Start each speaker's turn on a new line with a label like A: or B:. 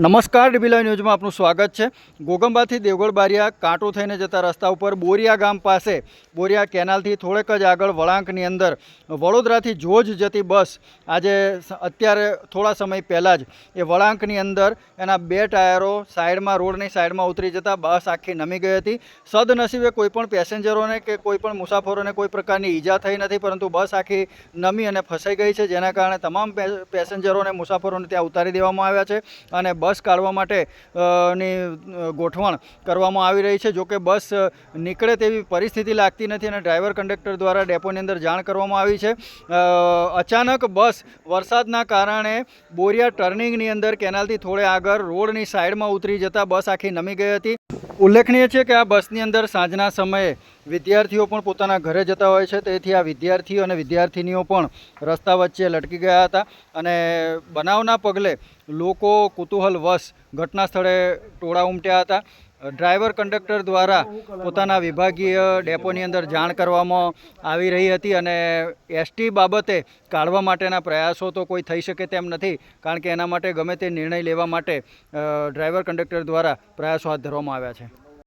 A: નમસ્કાર ડીબીલા ન્યૂઝમાં આપનું સ્વાગત છે. ગોગંબાથી દેવગઢ બારિયા કાંટો થઈને જતા રસ્તા ઉપર બોરિયા ગામ પાસે, બોરિયા કેનાલથી થોડેક જ આગળ વળાંકની અંદર વડોદરાથી જોજ જતી બસ આજે અત્યારે થોડા સમય પહેલાં જ એ વળાંકની અંદર એના બે ટાયરો સાઈડમાં, રોડની સાઈડમાં ઉતરી જતા બસ આખી નમી ગઈ હતી. સદનસીબે કોઈપણ પેસેન્જરોને કે કોઈપણ મુસાફરોને કોઈ પ્રકારની ઈજા થઈ નથી, પરંતુ બસ આખી નમી અને ફસાઈ ગઈ છે. જેના કારણે તમામ પેસેન્જરોને મુસાફરોને ત્યાં ઉતારી દેવામાં આવ્યા છે અને બસ કાઢવા માટે ની ગોઠવણ કરવામાં આવી રહી છે. જોકે બસ નીકળે તેવી પરિસ્થિતિ લાગતી નથી અને ડ્રાઈવર કંડક્ટર દ્વારા ડેપોની અંદર જાણ કરવામાં આવી છે. અચાનક બસ વરસાદના કારણે બોરિયા ટર્નિંગની અંદર કેનાલથી થોડે આગળ રોડની સાઈડમાં ઉતરી જતાં બસ આખી નમી ગઈ હતી. ઉલ્લેખનીય છે કે આ બસની અંદર સાંજના સમયે વિદ્યાર્થીઓ પણ પોતાના ઘરે જતા હોય છે. તેથી આ વિદ્યાર્થીઓ અને વિદ્યાર્થિનીઓ પણ રસ્તા વચ્ચે લટકી ગયા હતા અને બનાવના પગલે લોકો કુતૂહલવશ ઘટના સ્થળે ટોળા ઉમટ્યા હતા. ડ્રાઈવર કંડક્ટર દ્વારા પોતાના વિભાગીય ડેપોની અંદર જાણ કરવામાં આવી રહી હતી અને એસટી બાબતે કાઢવા માટેના પ્રયાસો તો કોઈ થઈ શકે તેમ નથી, કારણ કે એના માટે ગમે તે નિર્ણય લેવા માટે ડ્રાઈવર કંડક્ટર દ્વારા પ્રયાસો હાથ ધરવામાં આવ્યા છે.